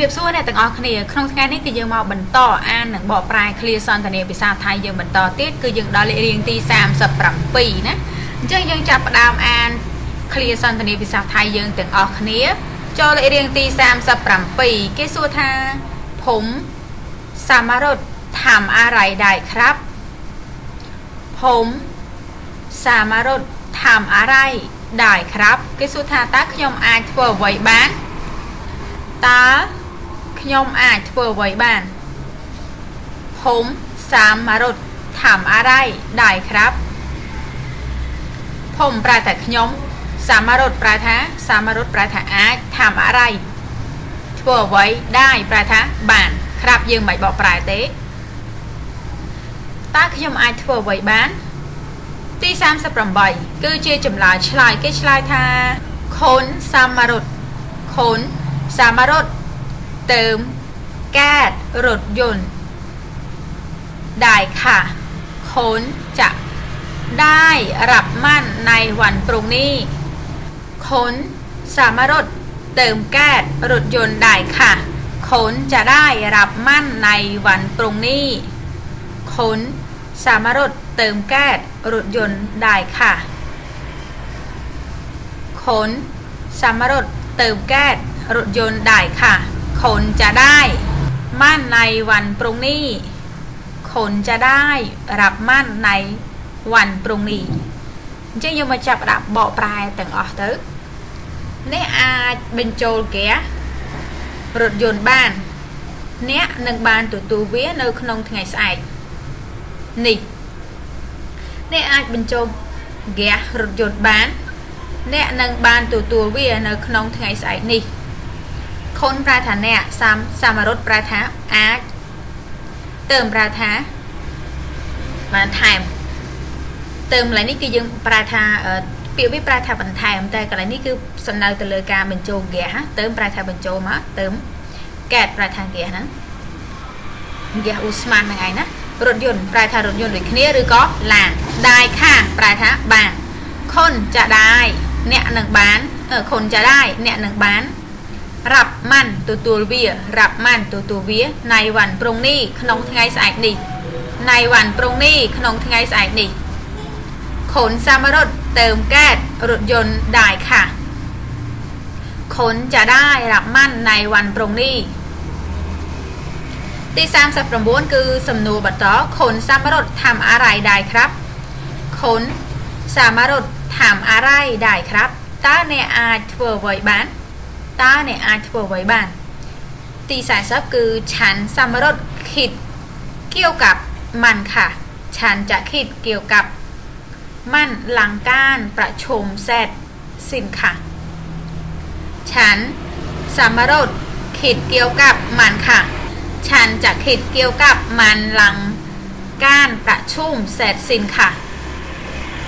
เรียบสู้ในต่างออกเนี่ยขนมแทยนี่คือยังมาบรรโตอันหนังบ่อปลายคลีซอนแต่เนี่ยภาษาไทยยังบรรโตเตี้ยคือยังดอลเรียงตีสามสับปรับปีนะจึงยังจับดามอันคลีซอนแต่เนี่ยภาษาไทยยังต่างออกเนี่ยจอลเรียงตีสามสับปรับปีเกสุธาผมสามารถทำอะไรได้ครับผมสามารถทำอะไรได้ครับเกสุธาตักยมอาจเฟอร์ไว้บ้างตา ขยมอาจเปิดไว้บ้าน ผมสามมารดถามอะไรได้ครับ ผมปราแต่ขยมสามมารถปราทะสามมารถปราทะอาจถามอะไรเปิดไว้ได้ปราทะบ้านครับยังไม่บอกปลายเต้ตาขยมอาจเปิดไว้บ้านที่สามสับรำใบกือเจจำลาชลายเกชลายทาคนสามมารถคนสามารถ ติม แก๊สรถยนต์ ได้ค่ะคนจะได้รับมั่นในวันพรุ่งนี้คนสามารถเติมแก๊สรถยนต์ได้ค่ะคนจะได้รับมั่นในวันพรุ่งนี้คนสามารถเติมแก๊สรถยนต์ได้ค่ะคนสามารถเติมแก๊สรถยนต์ได้ค่ะ คนจะได้มั่นในวันพรุ่งนี้ คนจะได้รับมั่นในวันพรุ่งนี้អញ្ចឹងយើងមកចាប់ដាក់បកប្រែទាំងអស់ទៅនេះអាចបញ្ចូលហ្គាសរថយន្តបានអ្នកនឹងបានទទួលវានៅក្នុងថ្ងៃស្អែកនេះអ្នកអាចបញ្ចូលហ្គាសរថយន្តបាន អ្នកនឹងបានទទួលវានៅក្នុងថ្ងៃស្អែកនេះ ខុនប្រែថាអ្នកសំសមរុតប្រែថាអាចតើមប្រែថាបានថែមតើមកឡើយនេះគឺយើងប្រែថាពាក្យវាប្រែថាបន្ថែមតែកន្លែងនេះគឺសំដៅទៅលើការបញ្ចូលហ្គាសតើមប្រែថាបញ្ចូលមកតើមកែតប្រែថាហ្គាសហ្នឹងហ្គាសអ៊ូស្មានហ្នឹងឯងណារថយន្តប្រែថារថយន្តដូចគ្នាឬក៏ឡានដាយខាប្រែថាបានខុនចាដាយអ្នកនឹងបានខុនចាដាយអ្នកនឹងបាន รับมันตัวตัวเวียรับมันตัวตัวเวียในวันปรุงนี้ขนมไงสายนี่ในวันปรุงนี้ขนมไงสายนี่ขนซามารถเติมแก๊สรถยนต์ได้ค่ะ ขนจะได้รับมั่นในวันปรุงนี้ที่สามสับประบุนคือสำนูบัตรขนสามารถทำอะไรได้ครับ ขนสามารถทำอะไรได้ครับตาเนี่อาเทอร์ไว้บ้าน តើអ្នកអាចធ្វើអ្វីបាន ទី40គឺឆាន់សាមរត់คิดเกี่ยวกับมันค่ะฉันจะคิดเกี่ยวกับมันหลังการประชุมเสร็จสิ้นค่ะ ฉันสามารถคิดเกี่ยวกับมันค่ะ ฉันจะคิดเกี่ยวกับมันหลังการประชุมเสร็จสิ้นค่ะ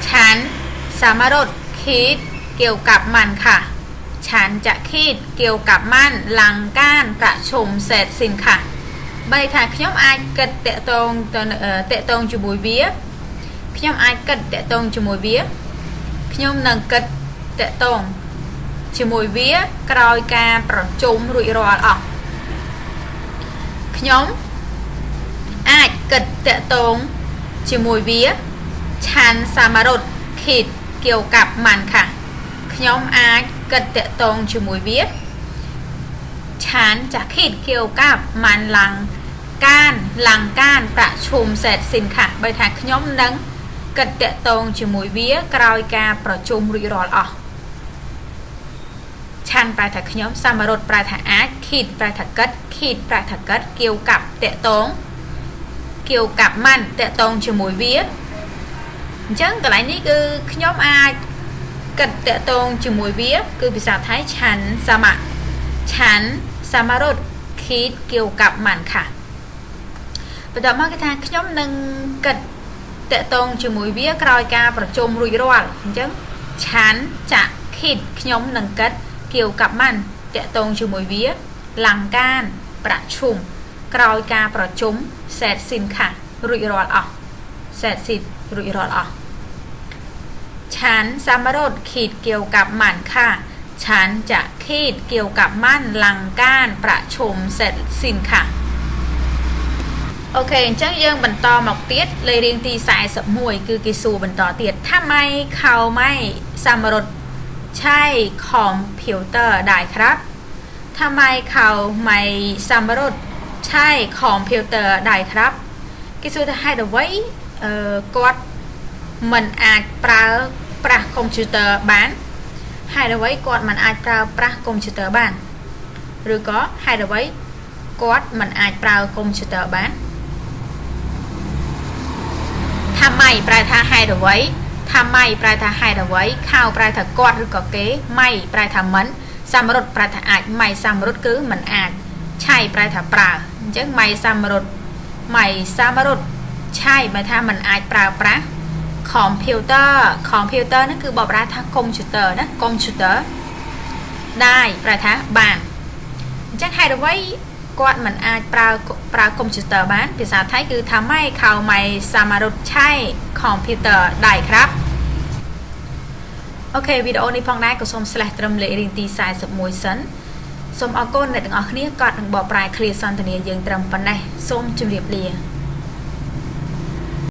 ฉันสามารถคิดเกี่ยวกับมันค่ะ ឆានចាក់ឃីតគៀវកាប់ម៉ានឡាំងកានប្រជុំសេតស៊ីនខាបីថាខ្ញុំអាចគិតតកតងទៅតកតងជាមួយវាខ្ញុំអាចគិតតកតងជាមួយវាខ្ញុំនឹងគិតតកតងជាមួយវាក្រោយការប្រជុំរួចរាល់អស់ខ្ញុំអាចគិតតកតងជាមួយវាឆានសាមរុតឃីតគៀវកាប់ម៉ានខាខ្ញុំអាច គិតតកតងជាមួយវាឆានចាខិតគៀវកាប់ម៉ាន់ឡាំងកានឡាំងកានប្រជុំសេតសិនខាបើថាខ្ញុំនឹងគិតតកតងជាមួយវាក្រោយការប្រជុំរួចរាល់អស់ឆានប្រែថាខ្ញុំសមរតប្រែថាអាចខិតប្រែថាកិតខិតប្រែថាកិតគៀវកាប់តកតងគៀវកាប់ម៉ាន់តកតងជាមួយវាអញ្ចឹងកន្លែងនេះគឺខ្ញុំអាច កិតតកតងជាមួយវា គឺភាសាថៃឆាន់សមៈឆាន់សមរតគីតគៀវកັບម៉ាន់ខាបន្តមកគេថាខ្ញុំនឹងកិតតកតងជាមួយវាក្រោយការប្រជុំរួចរាល់អញ្ចឹងឆាន់ចាក់គីតខ្ញុំនឹងកិតគៀវកັບម៉ាន់តកតងជាមួយវាលង្កានប្រជុំក្រោយការប្រជុំសេតស៊ីនខារួចរាល់អស់សេតស៊ីនរួចរាល់អស់ ฉันสามารถขีดเกี่ยวกับมันค่ะ ฉันจะขีดเกี่ยวกับมั่นลังก้านประชมเสร็จสิ้นค่ะโอเคจังยังบรรทอหมอกเตี้ยเลยเรียงตีสายสมวยคือกิซูบรรทอเตี้ยถ้าไม่เขาไม่สามารถใช้คอมพิวเตอร์ได้ครับทำไมเขาไม่สามารถใช้คอมพิวเตอร์ได้ครับกิซูจะให้เดาไว้เอ่อกดมันอาจปรา ประคอมพิวเตอร์บ้านไฮเดไว้กอดมันอาจปลาประคอมพิวเตอร์บ้านหรือก็ไฮเดไว้กอดมันอาจปลาคอมพิวเตอร์บ้านทำไมปลายทางไฮเดไว้ทำไมปลายทางไฮเดไว้ข้าวปลายทางกอดหรือก็เก๋ไม่ปลายทางมันสามรถปลายทางอาจไม่สามรถคือมันอาจใช่ปลายทางปลาจังไม่สามรถไม่สามรถใช่มาถ้ามันอาจปลาประ យូទ័រណាកុំព្យូទ័រได้ប្រែថាបានអញ្ចឹងហេតុអ្វីគាត់មិនអាចប្រើប្រើកុំព្យូទ័របានភាសាថៃគឺថាម៉ៃខៅម៉ៃសាមារុតឆៃកុំព្យូទ័រได้ครับអូខេវីដេអូនេះផងដែរក៏សូម slash ត្រឹមលេខរៀងទី41សិនសូមអរគុណអ្នកទាំងអស់គ្នាក៏នឹងបកប្រែ clear សន្ទនាយើងត្រឹមប៉ុណ្ណេះសូមជម្រាបលា